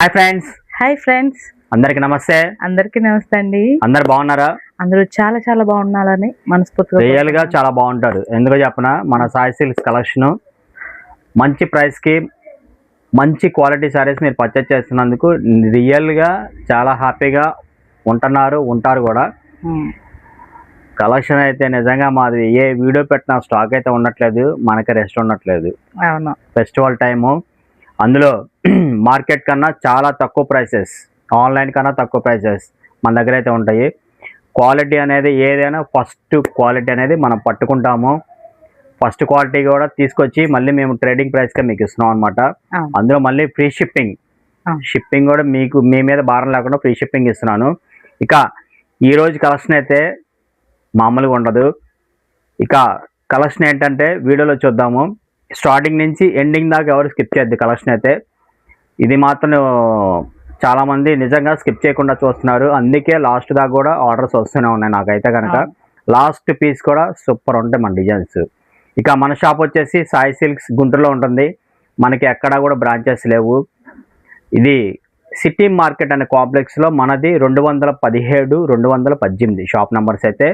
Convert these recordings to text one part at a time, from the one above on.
Hi friends hi friends అందరికి నమస్తే. అందరికీ నమస్తే అండి. అందరు బాగున్నారా? అందరూ చాలా చాలా బాగున్నారని మనస్ఫూర్తిగా రియల్గా చాలా బాగుంటారు. ఎందుకో చెప్పన మన సాయి సిల్క్స్ కలెక్షన్ మంచి ప్రైస్కి మంచి క్వాలిటీ సారీస్ మీరు పర్చేస్ చేస్తున్నందుకు రియల్గా చాలా హ్యాపీగా ఉంటున్నారు ఉంటారు కూడా. కలెక్షన్ అయితే నిజంగా మాది ఏ వీడియో పెట్టినా స్టాక్ అయితే ఉండట్లేదు మనకి రెస్ట్ ఉండట్లేదు. అవును. ఫెస్టివల్ టైము అందులో మార్కెట్ కన్నా చాలా తక్కువ ప్రైసెస్ ఆన్లైన్ కన్నా తక్కువ ప్రైసెస్ మన దగ్గర అయితే ఉంటాయి. క్వాలిటీ అనేది ఏదైనా ఫస్ట్ క్వాలిటీ అనేది మనం పట్టుకుంటాము. ఫస్ట్ క్వాలిటీ కూడా తీసుకొచ్చి మళ్ళీ మేము ట్రేడింగ్ ప్రైస్కే మీకు ఇస్తున్నాం అనమాట అందులో మళ్ళీ ఫ్రీ షిప్పింగ్. షిప్పింగ్ కూడా మీకు మీ మీద భారం లేకుండా ఫ్రీ షిప్పింగ్ ఇస్తున్నాను. ఇక ఈ రోజు కలెక్షన్ అయితే మామూలుగా ఉండదు. ఇక కలెక్షన్ ఏంటంటే వీడియోలో చూద్దాము. స్టార్టింగ్ నుంచి ఎండింగ్ దాకా ఎవరు స్కిప్ చేయొద్దు కలెక్షన్ అయితే. ఇది మాత్రం చాలామంది నిజంగా స్కిప్ చేయకుండా చూస్తున్నారు. అందుకే లాస్ట్ దాకా కూడా ఆర్డర్స్ వస్తూనే ఉన్నాయి నాకైతే కనుక. లాస్ట్ పీస్ కూడా సూపర్ ఉంటాయి మన డిజైన్స్ ఇక మన షాప్ వచ్చేసి సాయి సిల్క్స్ గుంటూరులో ఉంటుంది. మనకి ఎక్కడా కూడా బ్రాంచెస్ లేవు. ఇది సిటీ మార్కెట్ అనే కాంప్లెక్స్లో మనది రెండు వందల పదిహేడు రెండు వందల పద్దెనిమిది షాప్ నంబర్స్ అయితే.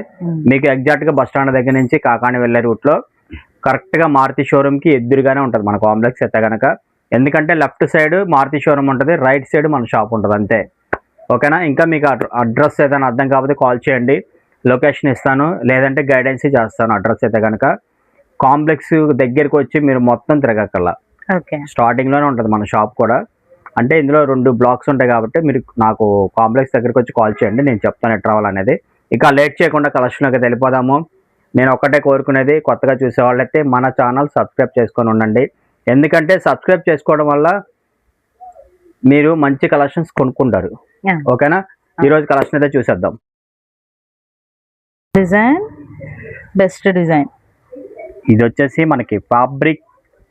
మీకు ఎగ్జాక్ట్గా బస్ స్టాండ్ దగ్గర నుంచి కాకాని వెళ్ళే రూట్లో కరెక్ట్గా మారుతి షోరూమ్కి ఎదురుగానే ఉంటుంది మన కాంప్లెక్స్ అయితే కనుక. ఎందుకంటే లెఫ్ట్ సైడ్ మారుతి షోరూమ్ ఉంటుంది రైట్ సైడ్ మన షాప్ ఉంటుంది అంతే. ఓకేనా? ఇంకా మీకు అడ్రస్ ఏదైనా అర్థం కాకపోతే కాల్ చేయండి. లొకేషన్ ఇస్తాను లేదంటే గైడెన్స్ చేస్తాను అడ్రస్ అయితే కనుక కాంప్లెక్స్ దగ్గరికి వచ్చి మీరు మొత్తం తిరగక్కర్లా. ఓకే. స్టార్టింగ్లోనే ఉంటుంది మన షాప్ కూడా. అంటే ఇందులో రెండు బ్లాక్స్ ఉంటాయి కాబట్టి మీరు నాకు కాంప్లెక్స్ దగ్గరికి వచ్చి కాల్ చేయండి నేను చెప్తాను ఎట్లా రావాలనేది ఇక లేట్ చేయకుండా కలెక్షన్లోకి వెళ్ళిపోదాము. నేను ఒక్కటే కోరుకునేది కొత్తగా చూసే వాళ్ళైతే మన ఛానల్ సబ్స్క్రైబ్ చేసుకొని ఉండండి. ఎందుకంటే సబ్స్క్రైబ్ చేసుకోవడం వల్ల మీరు మంచి కలెక్షన్స్ కొనుక్కుంటారు. ఓకేనా? ఈరోజు కలెక్షన్ అయితే చూసేద్దాం. డిజైన్. Best design. ఇది వచ్చేసి మనకి ఫ్యాబ్రిక్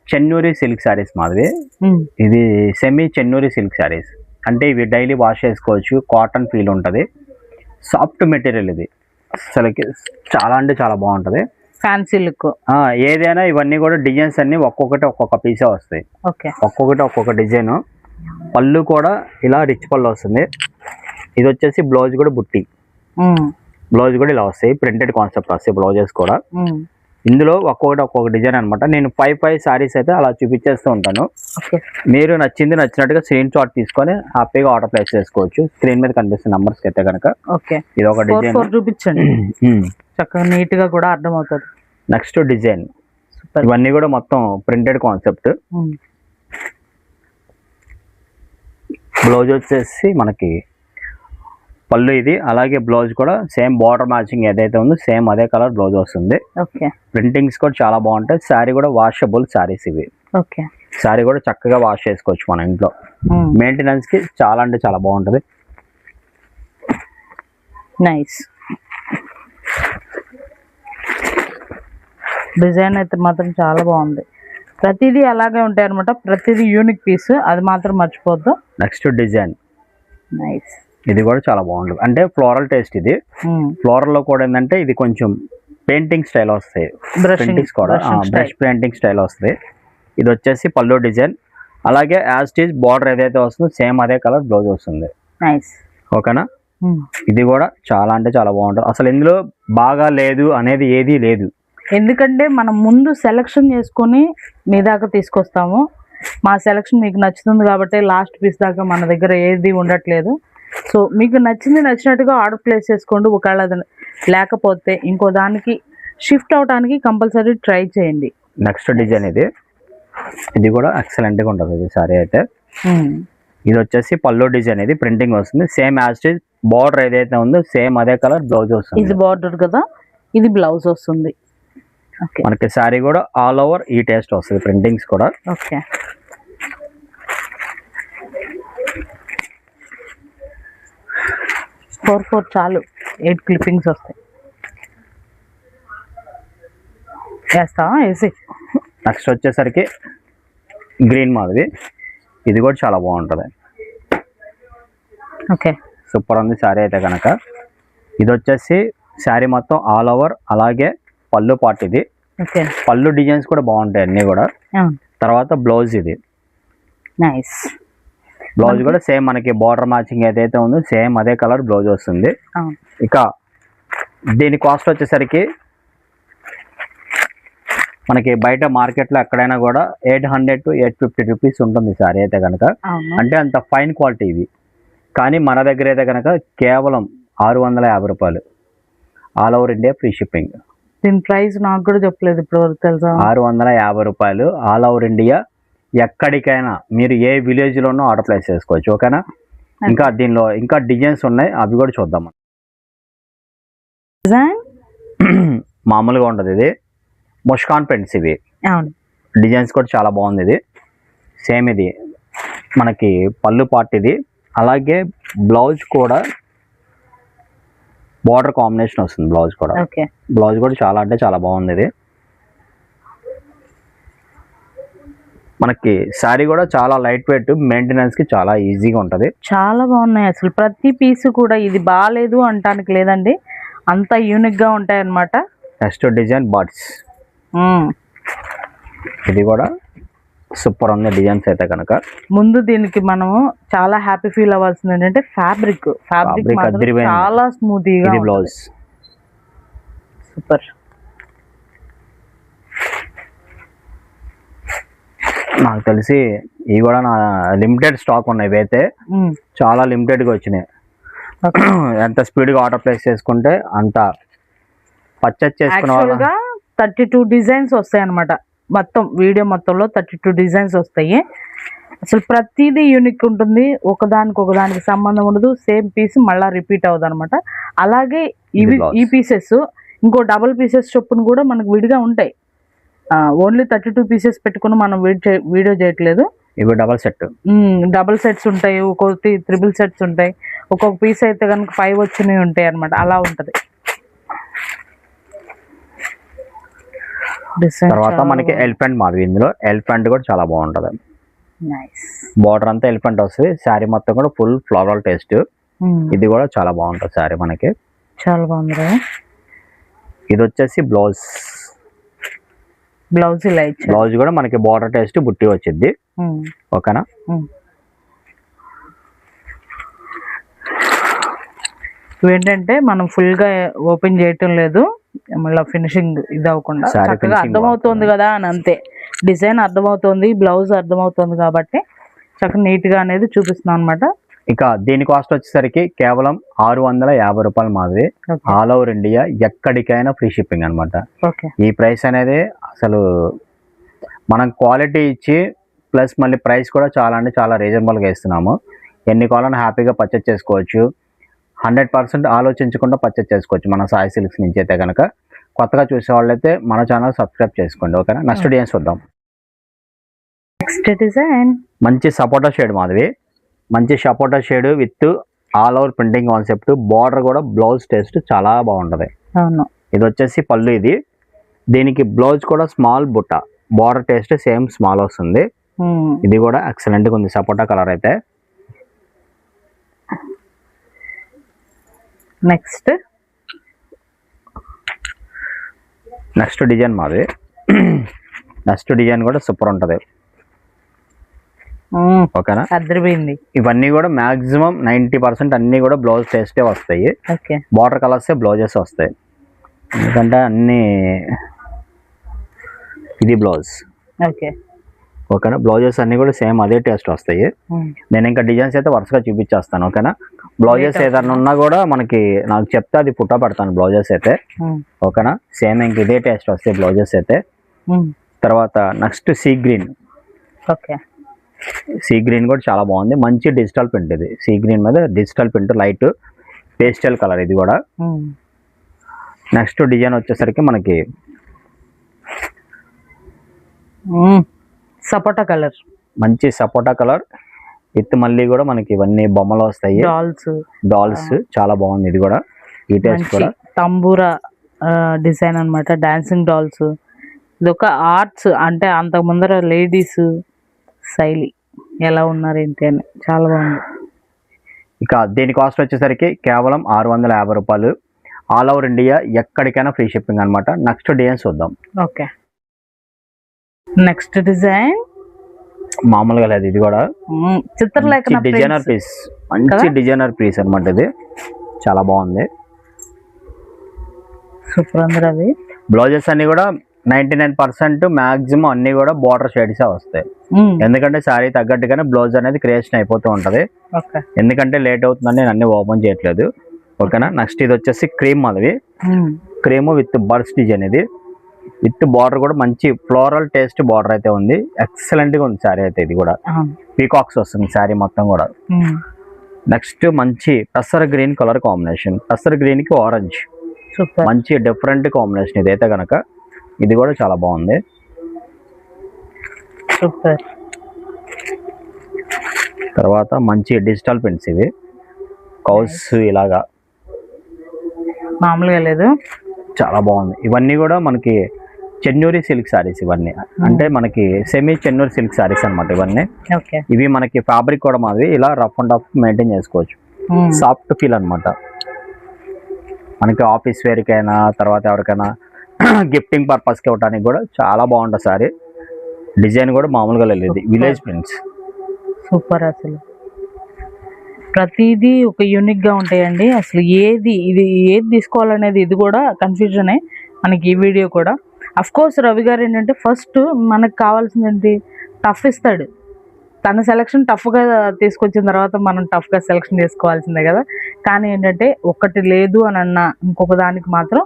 చెన్నూరి సిల్క్ శారీస్ మాది ఉమ్, ఇది సెమీ చెన్నూరి సిల్క్ శారీస్ అంటే ఇవి డైలీ వాష్ చేసుకోవచ్చు కాటన్ ఫీల్ ఉంటుంది. సాఫ్ట్ మెటీరియల్ ఇది. అసలుకి చాలా అంటే చాలా బాగుంటుంది. ఫ్యాన్సీ లుక్ ఏదైనా ఇవన్నీ కూడా డిజైన్స్ అన్ని ఒక్కొక్కటి ఒక్కొక్క పీసే వస్తాయి. ఒక్కొక్కటి ఒక్కొక్క డిజైన్. పళ్ళు కూడా ఇలా రిచ్ పళ్ళు వస్తుంది. ఇది వచ్చేసి బ్లౌజ్ కూడా బుట్టి. బ్లౌజ్ కూడా ఇలా వస్తాయి. ప్రింటెడ్ కాన్సెప్ట్ వస్తాయి బ్లౌజెస్ కూడా. ఇందులో ఒక్కొక్కటి ఒక్కొక్క డిజైన్ అనమాట నేను ఫైవ్ ఫైవ్ సారీస్ అయితే అలా చూపించేస్తూ ఉంటాను. మీరు నచ్చింది నచ్చినట్టుగా స్క్రీన్ షాట్ తీసుకొని హ్యాపీగా ఆర్డర్ ప్లేస్ చేసుకోవచ్చు. స్క్రీన్ మీద కనిపిస్తున్న నంబర్స్ అయితే కనుక ఓకే. ఇది ఒక డిజైన్. చూపించండి. చక్కగా నీట్గా కూడా అర్థమవుతుంది. Next design. ఇవన్నీ కూడా మొత్తం ప్రింటెడ్ కాన్సెప్ట్. బ్లౌజ్ వచ్చేసి మనకి పళ్ళు ఇది. అలాగే బ్లౌజ్ కూడా సేమ్ బార్డర్ మ్యాచింగ్ ఏదైతే ఉందో సేమ్ అదే కలర్ బ్లౌజ్ వస్తుంది. ఓకే. ప్రింటింగ్స్ కూడా చాలా బాగుంటాయి. శారీ కూడా వాషబుల్ శారీస్ ఇవి. ఓకే. శారీ కూడా చక్కగా వాష్ చేసుకోవచ్చు మన ఇంట్లో. మెయింటెనెన్స్కి చాలా అంటే చాలా బాగుంటుంది. నైస్. డిజైన్ అయితే మాత్రం చాలా బాగుంది. ప్రతిదీ అలాగే ఉంటాయి అనమాట ప్రతిదీ యూనిక్ పీస్ అది మాత్రం మర్చిపోద్దు నెక్స్ట్ డిజైన్ నైస్ ఇది కూడా చాలా బాగుంటుంది. అంటే ఫ్లోరల్ టేస్ట్ ఇది. ఫ్లోరల్లో కూడా ఏంటంటే ఇది కొంచెం పెయింటింగ్ స్టైల్ వస్తాయి. కూడా. బ్రష్ పెయింటింగ్ స్టైల్ వస్తుంది ఇది వచ్చేసి పళ్ళు డిజైన్. అలాగే యాజ్ టీజ్ బార్డర్ ఏదైతే వస్తుందో సేమ్ అదే కలర్ బ్లౌజ్ వస్తుంది. ఓకేనా? ఇది కూడా చాలా అంటే చాలా బాగుంటుంది. అసలు ఇందులో బాగా లేదు అనేది ఏదీ లేదు. ఎందుకంటే మనం ముందు సెలెక్షన్ చేసుకొని మీ దాకా తీసుకొస్తాము. మా సెలెక్షన్ మీకు నచ్చుతుంది కాబట్టి లాస్ట్ పీస్ దాకా మన దగ్గర ఏది ఉండట్లేదు. సో మీకు నచ్చింది నచ్చినట్టుగా ఆర్డర్ ప్లేస్ చేసుకోండి. ఒకవేళ అది లేకపోతే ఇంకో దానికి షిఫ్ట్ అవడానికి కంపల్సరీ ట్రై చేయండి. నెక్స్ట్ డిజైన్ ఇది. ఇది కూడా excellent గా ఉంటుంది ఇది సారీ అయితే. ఇది వచ్చేసి పళ్ళు డిజైన్ ఇది. ప్రింటింగ్ వస్తుంది. సేమ్ యాజ్ టీజ్ బార్డర్ ఏదైతే ఉందో సేమ్ అదే కలర్ బ్లౌజ్ వస్తుంది. ఇది బార్డర్ కదా? ఇది బ్లౌజ్ వస్తుంది. మనకి శారీ కూడా ఆల్ ఓవర్ ఈ టేస్ట్ వస్తుంది ప్రింటింగ్స్ కూడా. ఓకే ఫోర్ ఫోర్ చాలు. ఎయిట్ క్లిప్పింగ్స్ వస్తాయి. వేస్తావా? వేసి. నెక్స్ట్ వచ్చేసరికి గ్రీన్ మాదిరి. ఇది కూడా చాలా బాగుంటుంది. ఓకే సూపర్ ఉంది శారీ అయితే కనుక ఇది వచ్చేసి శారీ మొత్తం ఆల్ ఓవర్ అలాగే పళ్ళు పార్ట్ ఇది. పళ్ళు డిజైన్స్ కూడా బాగుంటాయి అన్నీ కూడా. తర్వాత బ్లౌజ్ ఇది. నైస్. బ్లౌజ్ కూడా సేమ్ మనకి బార్డర్ మ్యాచింగ్ ఏదైతే ఉందో సేమ్ అదే కలర్ బ్లౌజ్ వస్తుంది. ఇక దీని కాస్ట్ వచ్చేసరికి మనకి బయట మార్కెట్లో ఎక్కడైనా కూడా eight hundred to eight fifty rupees ఉంటుంది సారీ అయితే కనుక అంటే అంత ఫైన్ క్వాలిటీ ఇది. కానీ మన దగ్గర అయితే కనుక కేవలం ఆరు వందల యాభై రూపాయలు. All over India free shipping. దీని ప్రైస్ నాకు కూడా చెప్పలేదు ఇప్పుడు వరకు తెలుసా? ఆరు వందల యాభై రూపాయలు ఆల్ ఓవర్ ఇండియా. ఎక్కడికైనా మీరు ఏ విలేజ్లోనూ ఆర్డర్ ప్లేస్ చేసుకోవచ్చు ఓకేనా ఇంకా దీనిలో ఇంకా డిజైన్స్ ఉన్నాయి అవి కూడా చూద్దాం. డిజైన్ మామూలుగా ఉండదు ఇది. ముష్కాన్ పెయింట్స్ ఇవి. డిజైన్స్ కూడా చాలా బాగుంది ఇది. సేమ్ ఇది. మనకి పళ్ళు పార్ట్ ఇది. అలాగే బ్లౌజ్ కూడా బార్డర్ కాంబినేషన్ వస్తుంది బ్లౌజ్ కూడా. ఓకే. బ్లౌజ్ కూడా చాలా అంటే చాలా బాగుంది ఇది. మనకి శారీ కూడా చాలా లైట్ వెయిట్ మెయింటెనెన్స్కి చాలా ఈజీగా ఉంటది. చాలా బాగున్నాయి అసలు. ప్రతి పీస్ కూడా ఇది బాగాలేదు అంటానికి లేదండి. అంత యూనిక్గా ఉంటాయి అన్నమాట నెక్స్ట్ డిజైన్ బర్డ్స్ ఇది కూడా సూపర్ ఉంది డిజైన్స్ అయితే కనుక. ముందు దీనికి మనము చాలా హ్యాపీ ఫీల్ అవ్వాల్సింది ఏంటంటే ఫ్యాబ్రిక్. ఫ్యాబ్రిక్. చాలా స్మూతీగా బ్లౌజ్. సూపర్. నాకు తెలిసి ఇవి కూడా నా లిమిటెడ్ స్టాక్ ఉన్నాయి. ఇవైతే చాలా లిమిటెడ్గా వచ్చినాయి ఎంత స్పీడ్గా ఆర్డర్ ప్లేస్ చేసుకుంటే అంత పర్చేస్ చేసుకున్న థర్టీ టూ డిజైన్స్ వస్తాయి అనమాట మొత్తం వీడియో మొత్తంలో థర్టీ టూ డిజైన్స్ వస్తాయి. అసలు ప్రతిదీ యూనిక్ ఉంటుంది. ఒకదానికి ఒకదానికి సంబంధం ఉండదు. సేమ్ పీస్ మళ్ళీ రిపీట్ అవుతుంది అనమాట అలాగే ఇవి. ఈ పీసెస్ ఇంకో డబుల్ పీసెస్ చొప్పున కూడా మనకు విడిగా ఉంటాయి. ఓన్లీ థర్టీ టూ పీసెస్ పెట్టుకుని మనం వీడియో చేయట్లేదు. ఇవి డబల్ సెట్ డబుల్ సెట్స్ ఉంటాయి. ఒక్కొక్కటి త్రిబుల్ సెట్స్ ఉంటాయి. ఒక్కొక్క పీస్ అయితే కనుక ఫైవ్ వచ్చినవి ఉంటాయి అనమాట అలా ఉంటది. తర్వాత మనకి ఎలిఫెంట్ మాది. ఇందులో ఎలిఫెంట్ కూడా చాలా బాగుంటది. బార్డర్ అంతా ఎలిఫెంట్ వస్తుంది. శారీ మొత్తం కూడా ఫుల్ ఫ్లవరల్ టేస్ట్ ఇది కూడా చాలా బాగుంటుంది శారీ మనకి. చాలా బాగుంది ఇది వచ్చేసి బ్లౌజ్ బ్లౌజ్ బ్లౌజ్ కూడా మనకి బార్డర్ టేస్ట్ బుట్టి వచ్చింది ఓకేనా ఇవేంటంటే మనం ఫుల్గా ఓపెన్ చేయటం లేదు మళ్ళీ ఫినిషింగ్ ఇది అవ్వకుండా చక్కగా అర్థమవుతోంది కదా అని అంతే. డిజైన్ అర్థమవుతోంది బ్లౌజ్ అర్థమవుతోంది కాబట్టి చక్కగా నీట్గా అనేది చూపిస్తున్నాం అనమాట ఇక దీని కాస్ట్ వచ్చేసరికి కేవలం ఆరు వందల యాభై రూపాయలు మాది ఆల్ ఓవర్ ఇండియా ఎక్కడికైనా ఫ్రీ షిప్పింగ్ అన్నమాట. ఓకే. ఈ ప్రైస్ అనేది అసలు మనం క్వాలిటీ ఇచ్చి ప్లస్ మళ్ళీ ప్రైస్ కూడా చాలా అంటే చాలా రీజనబుల్గా ఇస్తున్నాము. ఎన్ని కావాలన్నా హ్యాపీగా పర్చేస్ చేసుకోవచ్చు. హండ్రెడ్ పర్సెంట్ ఆలోచించకుండా పర్చేస్ చేసుకోవచ్చు. మన సాయి సిల్క్స్ నుంచి అయితే కనుక కొత్తగా చూసే వాళ్ళైతే మన ఛానల్ సబ్స్క్రైబ్ చేసుకోండి ఓకేనా? నెక్స్ట్ డిజైన్స్ చూద్దాం. నెక్స్ట్ డిజైన్ మంచి సపోటా షేడ్ మాదిరి మంచి సపోటా shade with all over printing concept border కూడా బ్లౌజ్ టేస్ట్ చాలా బాగుంటుంది. అవును. ఇది వచ్చేసి పళ్ళు ఇది. దీనికి బ్లౌజ్ కూడా స్మాల్ బుట్ట. బార్డర్ టేస్ట్ సేమ్ స్మాల్ వస్తుంది. ఇది కూడా ఎక్సలెంట్గా ఉంది. సపోటా కలర్ అయితే. నెక్స్ట్ నెక్స్ట్ డిజైన్ మాది. నెక్స్ట్ డిజైన్ కూడా సూపర్ ఉంటుంది. ఓకేనా అద్దరిపోయింది ఇవన్నీ కూడా మాక్సిమం నైంటీ పర్సెంట్ అన్నీ కూడా బ్లౌజ్ టేస్టే వస్తాయి. ఓకే బార్డర్ కలర్సే బ్లౌజెస్ వస్తాయి. ఎందుకంటే అన్నీ ఇది బ్లౌజ్ ఓకే ఓకేనా బ్లౌజెస్ అన్నీ కూడా సేమ్ అదే టేస్ట్ వస్తాయి. ఉమ్, నేను ఇంకా డిజైన్స్ అయితే వరుసగా చూపించేస్తాను. ఓకేనా బ్లౌజెస్ ఏదైనా ఉన్నా కూడా మనకి నాకు చెప్తే అది ఫోటో పెడతాను బ్లౌజెస్ అయితే. ఉమ్, ఓకేనా? సేమ్ ఇంక ఇదే టేస్ట్ వస్తాయి బ్లౌజెస్ అయితే. ఉమ్, తర్వాత next sea green okay sea green కూడా చాలా బాగుంది. మంచి డిజిటల్ ప్రింట్ ఇది. సీ గ్రీన్ మీద digital print light pastel colour ఇది కూడా. నెక్స్ట్ డిజైన్ వచ్చేసరికి మనకి సపోటా కలర్ మంచి సపోటా కలర్ విత్ మళ్ళీ కూడా మనకి ఇవన్నీ బొమ్మలు వస్తాయి. డాల్స్ డాల్స్ చాలా బాగుంది ఇది కూడా. ఈ టేస్ట్ కూడా. తంబూరా డిజైన్ అన్నమాట. డాన్సింగ్ డాల్స్ ఇది ఒక ఆర్ట్స్ అంటే అంతకు ముందర లేడీస్ శైలి. ఎలా ఉన్నారు ఏంటి అని. చాలా బాగుంది. ఇక దీని కాస్ట్ వచ్చేసరికి కేవలం ఆరు వందల యాభై రూపాయలు. ఆల్ ఓవర్ ఇండియా ఎక్కడికైనా ఫ్రీ షిప్పింగ్ అనమాట నెక్స్ట్ డిజైన్ చూద్దాం. ఓకే నెక్స్ట్ డిజైన్ మామూలుగా లేదు ఇది కూడా. చిత్రలేఖన డిజైనర్. పీస్. మంచి డిజైనర్ పీస్ అన్నమాట ఇది. చాలా బాగుంది. సూపర్ ఉంది రవి. బ్లౌజెస్ అన్ని కూడా నైన్టీ నైన్ పర్సెంట్ మాక్సిమం అన్ని కూడా బార్డర్ షేడ్స్ వస్తాయి. ఎందుకంటే శారీ తగ్గట్టుగానే బ్లౌజ్ అనేది క్రియేషన్ అయిపోతూ ఉంటది. ఎందుకంటే లేట్ అవుతుందని నేను అన్ని ఓపెన్ చేయట్లేదు. ఓకేనా? నెక్స్ట్ ఇది వచ్చేసి క్రీమ్ మ్మ్. క్రీమ్ విత్ బర్డ్స్ డిజైన్ ఇది. విత్ బార్డర్ కూడా మంచి ఫ్లోరల్ టేస్ట్ బార్డర్ అయితే ఉంది. ఎక్సలెంట్గా ఉంది శారీ అయితే ఇది కూడా. పీకాక్స్ వస్తుంది శారీ మొత్తం కూడా. నెక్స్ట్ మంచి పెసర్ గ్రీన్ కలర్ కాంబినేషన్ పెసర్ గ్రీన్కి ఆరెంజ్ మంచి డిఫరెంట్ కాంబినేషన్ ఇదైతే కనుక ఇది కూడా చాలా బాగుంది. సూపర్. తర్వాత మంచి డిజిటల్ ప్రింట్స్ ఇవి. కౌస్ ఇలాగా. మామూలుగా లేదు. చాలా బాగుంది. ఇవన్నీ కూడా మనకి చెన్నూరి సిల్క్ సారీస్ ఇవన్నీ. అంటే మనకి సెమీ చెన్నూరి సిల్క్ సారీస్ అన్నమాట ఇవన్నీ. ఇవి మనకి ఫ్యాబ్రిక్ కూడా మాది. ఇలా రఫ్ అండ్ టఫ్ మెయింటైన్ చేసుకోవచ్చు. సాఫ్ట్ ఫీల్ అన్నమాట. మనకి ఆఫీస్ వేర్కైనా తర్వాత ఎవరికైనా గిఫ్టింగ్ పర్పస్కి ఇవ్వడానికి కూడా చాలా బాగుంటుంది సారీ. డిజైన్ కూడా మామూలుగా లేదు. విలేజ్ ప్రింట్స్ సూపర్ అసలు. ప్రతిదీ ఒక యూనిక్గా ఉంటాయండి. అసలు ఏది ఇది ఏది తీసుకోవాలనేది ఇది కూడా కన్ఫ్యూజనే మనకి ఈ వీడియో కూడా. అఫ్ కోర్స్ రవి గారు ఏంటంటే ఫస్ట్ మనకు కావాల్సింది ఏంటి టఫ్ ఇస్తాడు. తన సెలక్షన్ టఫ్గా తీసుకొచ్చిన తర్వాత మనం టఫ్గా సెలక్షన్ చేసుకోవాల్సిందే కదా. కానీ ఏంటంటే ఒకటి లేదు అని అన్న ఇంకొక దానికి మాత్రం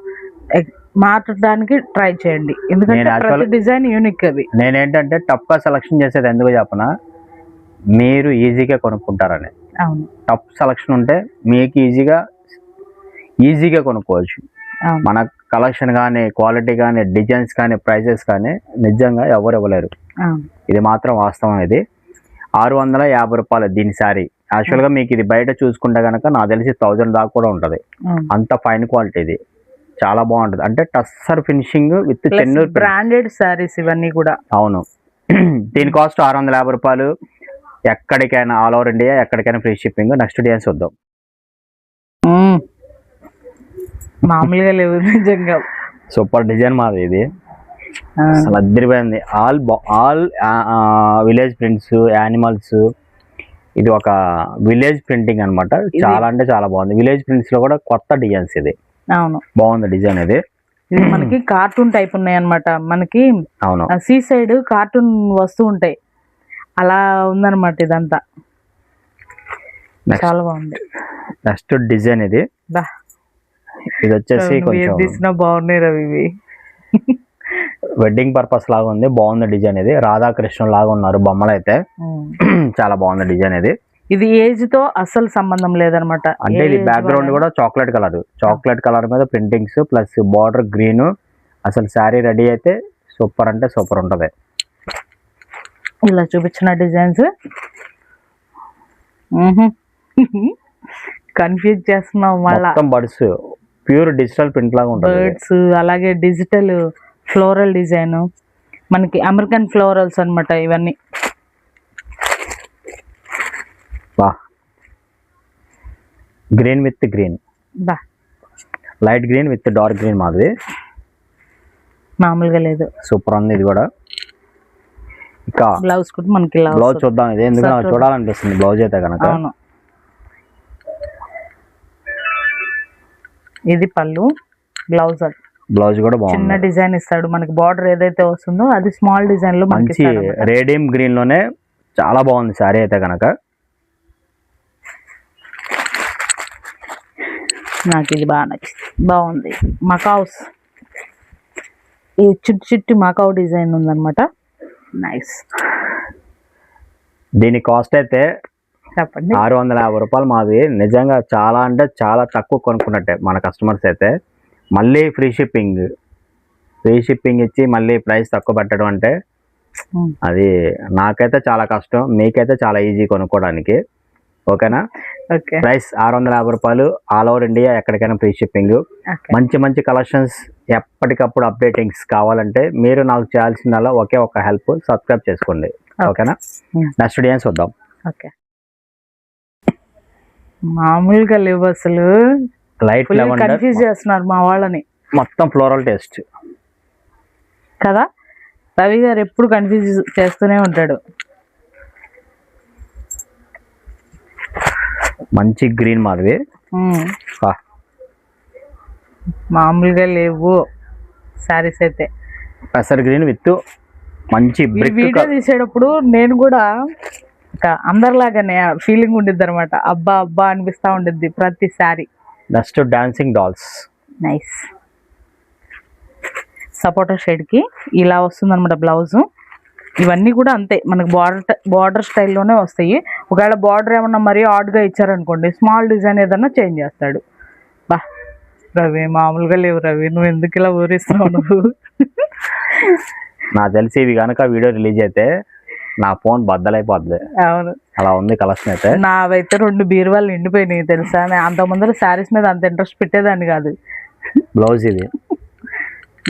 మార్చడానికి ట్రై చేయండి. ఎందుకంటే ప్రతి డిజైన్ యూనిక్ అవి నేనేంటంటే టఫ్గా సెలక్షన్ చేసేది ఎందుకు చెప్పనా? మీరు ఈజీగా కొనుక్కుంటారని. అవును. టఫ్ సెలక్షన్ ఉంటే మీకు ఈజీగా ఈజీగా కొనుక్కోవచ్చు. మన కలెక్షన్ కానీ క్వాలిటీ కానీ డిజైన్స్ కానీ ప్రైజెస్ కానీ నిజంగా ఎవరు ఇవ్వలేరు. ఇది మాత్రం వాస్తవం ఇది. ఆరు వందల యాభై రూపాయలు దీని శారీ. యాక్చువల్గా మీకు ఇది బయట చూసుకుంటే కనుక నాకు తెలిసి థౌజండ్ దాకా కూడా ఉంటుంది. అంత ఫైన్ క్వాలిటీ ఇది. చాలా బాగుంటుంది. అంటే tussar finishing with Chennur. Branded saris ఇవన్నీ కూడా. అవును. దీని కాస్ట్ ఆరు వందల యాభై రూపాయలు. ఎక్కడికైనా ఆల్ ఓవర్ ఇండియా ఎక్కడికైనా ఫ్రీ షిప్పింగ్. నెక్స్ట్ డే చూద్దాం మామూలుగా లేవు నిజంగా. సూపర్ డిజైన్ మాది ఇది. అసలు అద్దరిపోయింది all all village prints animals. ఇది ఒక విలేజ్ ప్రింటింగ్ అన్నమాట. చాలా అంటే చాలా బాగుంది. విలేజ్ ప్రింట్స్లో కూడా కొత్త డిజైన్స్ ఇది. అవును. బాగుంది డిజైన్ ఇది. ఇది మనకి కార్టూన్ టైప్ ఉన్నాయి అన్నమాట మనకి అవును. సీ సైడ్ కార్టూన్ వస్తూ ఉంటాయి. అలా ఉందన్నమాట ఇదంతా. చాలా బాగుంది. నెక్స్ట్ డిజైన్ ఇది. ఇది వచ్చేసి కొంచెం తీసినా బాగున్నాయి రవి ఇవి. వెడ్డింగ్ పర్పస్ లాగా ఉంది. బాగుంది డిజైన్ ఇది. రాధాకృష్ణ లాగా ఉన్నారు బొమ్మలు అయితే. చాలా బాగుంది డిజైన్ ఇది. ఇది ఏజ్తో అస్సలు సంబంధం లేదనమాట అంటే ఇది బ్యాక్గ్రౌండ్ కూడా చాక్లెట్ కలర్ చాక్లెట్ కలర్ మీద ప్రింటింగ్స్ ప్లస్ బార్డర్ గ్రీన్ అసలు శారీ రెడీ అయితే సూపర్ అంటే సూపర్ ఉంటది. ఇలా చూపించిన డిజైన్స్. కన్ఫ్యూజ్ చేస్తున్నావు మళ్ళా. బర్డ్స్ ప్యూర్ డిజిటల్ ప్రింట్ లాగా ఉంటుంది. బర్డ్స్ అలాగే డిజిటల్ ఫ్లోరల్ డిజైన్. మనకి అమెరికన్ ఫ్లోరల్స్ అన్నమాట ఇవన్నీ. వా గ్రీన్ విత్ గ్రీన్. బా. Light green with dark green మాది. మామూలుగా లేదు. సూపర్ ఉంది ఇది కూడా. ఇంకా బ్లౌజ్ కూడా మనకి బ్లౌజ్. చూద్దాం ఇది. ఎందుకు నాకు Shirt. చూడాలనిపిస్తుంది బ్లౌజ్ అయితే కనుక అవును. ఇది పళ్ళు బ్లౌజ్ అది. బ్లౌజ్ కూడా చిన్న బాగుంది డిజైన్ ఇస్తాడు. మనకి బార్డర్ ఏదైతే వస్తుందో అది స్మాల్ డిజైన్లో మనకి మంచి. రేడియం గ్రీన్లోనే చాలా బాగుంది శారీ అయితే కనుక నాకు ఇది బాగా నచ్చింది. బాగుంది. మకావ్స్. ఈ చుట్టు చుట్టి మకావ్ డిజైన్ ఉందన్నమాట. నైస్ దీని కాస్ట్ అయితే చెప్పండి. ఆరు వందల యాభై రూపాయలు మాది. నిజంగా చాలా అంటే చాలా తక్కువ కొనుక్కున్నట్టే మన కస్టమర్స్ అయితే. మళ్ళీ ఫ్రీ షిప్పింగ్ ఫ్రీ షిప్పింగ్ ఇచ్చి మళ్ళీ ప్రైస్ తక్కువ పెట్టడం అంటే. అది నాకైతే చాలా కష్టం. మీకైతే చాలా ఈజీ కొనుక్కోవడానికి. ఓకేనా? ఓకే. ప్రైస్ ఆరు వందల యాభై రూపాయలు ఆల్ ఓవర్ ఇండియా ఎక్కడికైనా ఫ్రీ షిప్పింగ్ మంచి మంచి కలెక్షన్స్ ఎప్పటికప్పుడు అప్డేటింగ్స్ కావాలంటే మీరు నాకు చేయాల్సిన ఒకే ఒక హెల్ప్ సబ్స్క్రైబ్ చేసుకోండి. ఓకేనా? నెక్స్ట్ డే చూద్దాం? ఓకే. మామూలుగా లేవు అసలు. లైట్ కన్ఫ్యూజ్ చేస్తున్నారు మా వాళ్ళని. మొత్తం ఫ్లోరల్ టేస్ట్ కదా? రవి గారు ఎప్పుడు కన్ఫ్యూజ్ చేస్తూనే ఉంటాడు. మంచి గ్రీన్ మాధవి మామూలుగా లేవు. శారీస్ అయితే. పెసర్ గ్రీన్ విత్ మంచి వీడియో తీసేటప్పుడు నేను కూడా ఇంకా అందరిలాగానే ఫీలింగ్ ఉండిద్ది అనమాట అబ్బా అబ్బా అనిపిస్తా ఉండిద్ది ప్రతిసారి నెక్స్ట్ డాన్సింగ్ డాల్స్ నైస్ సపోటా షేడ్కి ఇలా వస్తుంది అనమాట బ్లౌజ్ ఇవన్నీ కూడా అంతే. మనకి బార్డర్ బార్డర్ స్టైల్లోనే వస్తాయి. ఒకవేళ బార్డర్ ఏమన్నా మరీ ఆడ్గా ఇచ్చారనుకోండి స్మాల్ డిజైన్ ఏదన్నా చేంజ్ చేస్తాడు. రవి మామూలుగా లేవు రవి. నువ్వు ఎందుకు ఇలా ఊరిస్తున్నావు నువ్వు? నాకు తెలిసి ఇవి కనుక వీడియో రిలీజ్ అయితే నా ఫోన్ బద్దలైపోద్ది. అవును. అలా ఉంది కలెక్షన్ అయితే. నావైతే రెండు బీరువాళ్ళు నిండిపోయినాయి తెలుసా? అంత ముందర శారీస్ మీద అంత ఇంట్రెస్ట్ పెట్టేదాన్ని కాదు. బ్లౌజ్ ఇది.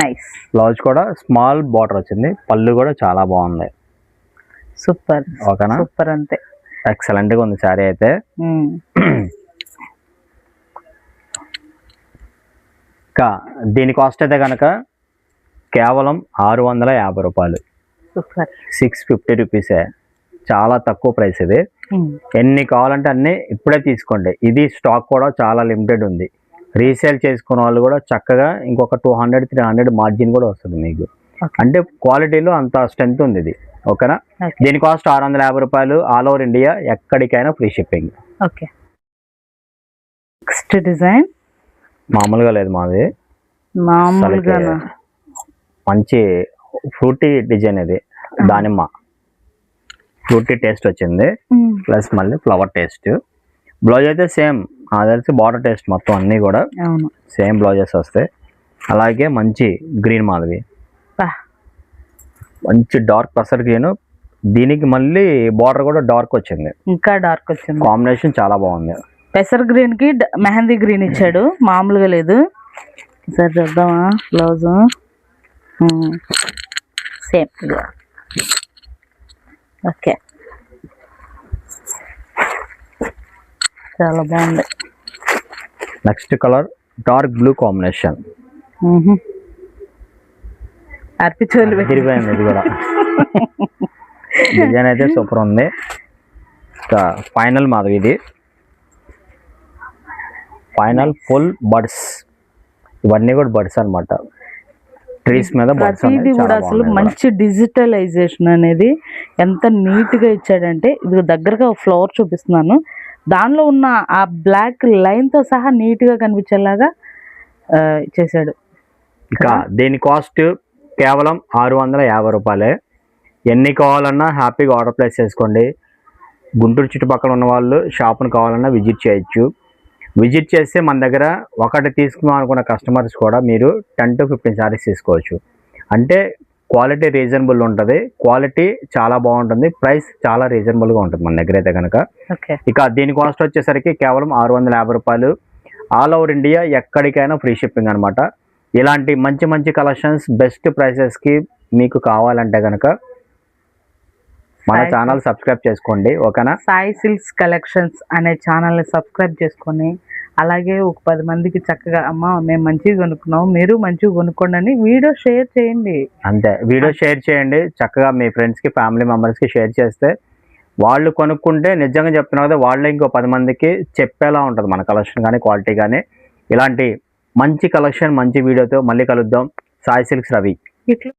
నైస్. బ్లౌజ్ కూడా స్మాల్ బార్డర్ వచ్చింది. పళ్ళు కూడా చాలా బాగుంది. సూపర్. ఓకేనా? సూపర్ అంతే. ఎక్సలెంట్గా ఉంది శారీ అయితే. ఇంకా దీని కాస్ట్ అయితే కనుక కేవలం ఆరు వందల యాభై రూపాయలు. సిక్స్ ఫిఫ్టీ రూపీసే చాలా తక్కువ ప్రైస్ ఇది. ఉమ్. ఎన్ని కావాలంటే అన్ని ఇప్పుడే తీసుకోండి. ఇది స్టాక్ కూడా చాలా లిమిటెడ్ ఉంది. రీసేల్ చేసుకున్న వాళ్ళు కూడా చక్కగా ఇంకొక two hundred three hundred margin కూడా వస్తుంది మీకు. అంటే క్వాలిటీలో అంత స్ట్రెంత్ ఉంది ఇది. ఓకేనా. దీని కాస్ట్ ఆరు వందల యాభై రూపాయలు ఆల్ ఓవర్ ఇండియా ఎక్కడికైనా free shipping okay next design మామూలుగా లేదు మాది. మామూలుగా మంచి ఫ్రూటీ డిజైన్ ఇది దానిమ్మ. ఫ్రూటీ టేస్ట్ వచ్చింది ప్లస్ మళ్ళీ ఫ్లవర్ టేస్ట్. బ్లౌజ్ అయితే సేమ్ నాకు తెలిసి బార్డర్ టేస్ట్ మొత్తం అన్నీ కూడా సేమ్ బ్లౌజెస్ వస్తాయి. అలాగే మంచి గ్రీన్ బా మంచి డార్క్ పసర్ గ్రీన్. దీనికి మళ్ళీ బార్డర్ కూడా డార్క్ వచ్చింది. ఇంకా డార్క్ వచ్చింది. కాంబినేషన్ చాలా బాగుంది. పెసర్ గ్రీన్కి డ- మెహందీ గ్రీన్ ఇచ్చాడు. మామూలుగా లేదు. సరే చూద్దామా బ్లౌజ్. Same okay. చాలా బాగుంది. Next colour dark blue combination అర్పించోళ్ళు ఇది కూడా. డిజైన్ అయితే సూపర్ ఉంది. ఇంకా ఫైనల్ మాధవి ఇది. Final full birds. ఇవన్నీ కూడా బర్డ్స్ అన్నమాట. ట్రీస్ మీద ప్రతిదీ కూడా అసలు మంచి డిజిటలైజేషన్ అనేది ఎంత నీట్గా ఇచ్చాడంటే ఇది దగ్గరగా ఫ్లవర్ చూపిస్తున్నాను. దానిలో ఉన్న ఆ బ్లాక్ లైన్తో సహా నీట్గా కనిపించేలాగా చేశాడు ఇక దీని కాస్ట్ కేవలం ఆరు వందల యాభై రూపాయలే. ఎన్ని కావాలన్నా హ్యాపీగా ఆర్డర్ ప్లేస్ చేసుకోండి. గుంటూరు చుట్టుపక్కల ఉన్న వాళ్ళు షాప్ను కావాలన్నా విజిట్ చేయొచ్చు. విజిట్ చేస్తే మన దగ్గర ఒకటి తీసుకుందాం అనుకున్న కస్టమర్స్ కూడా మీరు టెన్ టు ఫిఫ్టీన్ సారీస్ తీసుకోవచ్చు. అంటే క్వాలిటీ రీజనబుల్ ఉంటుంది. క్వాలిటీ చాలా బాగుంటుంది. ప్రైస్ చాలా రీజనబుల్గా ఉంటుంది మన దగ్గర అయితే కనుక ఇక దీని కాస్ట్ వచ్చేసరికి కేవలం ఆరు వందల యాభై రూపాయలు. ఆల్ ఓవర్ ఇండియా ఎక్కడికైనా ఫ్రీ షిప్పింగ్ అనమాట ఇలాంటి మంచి మంచి కలెక్షన్స్ బెస్ట్ ప్రైసెస్కి మీకు కావాలంటే కనుక మన. ఛానల్ సబ్స్క్రైబ్ చేసుకోండి ఓకేనా? సాయి సిల్క్స్ కలెక్షన్స్ అనే ఛానల్ని సబ్స్క్రైబ్ చేసుకొని అలాగే ఒక పది మందికి చక్కగా అమ్మ మేము మంచిగా కొనుక్కున్నాం మీరు మంచిగా కొనుక్కోండి అని వీడియో షేర్ చేయండి. అంతే. వీడియో షేర్ చేయండి. చక్కగా మీ ఫ్రెండ్స్కి ఫ్యామిలీ మెంబర్స్కి షేర్ చేస్తే వాళ్ళు కొనుక్కుంటే నిజంగా చెప్తున్నా కదా వాళ్ళే ఇంకో పది మందికి చెప్పేలా ఉంటుంది మన కలెక్షన్ కానీ క్వాలిటీ కానీ. ఇలాంటి మంచి కలెక్షన్ మంచి వీడియోతో మళ్ళీ కలుద్దాం. సాయి సిల్క్స్ రవి ఇట్లా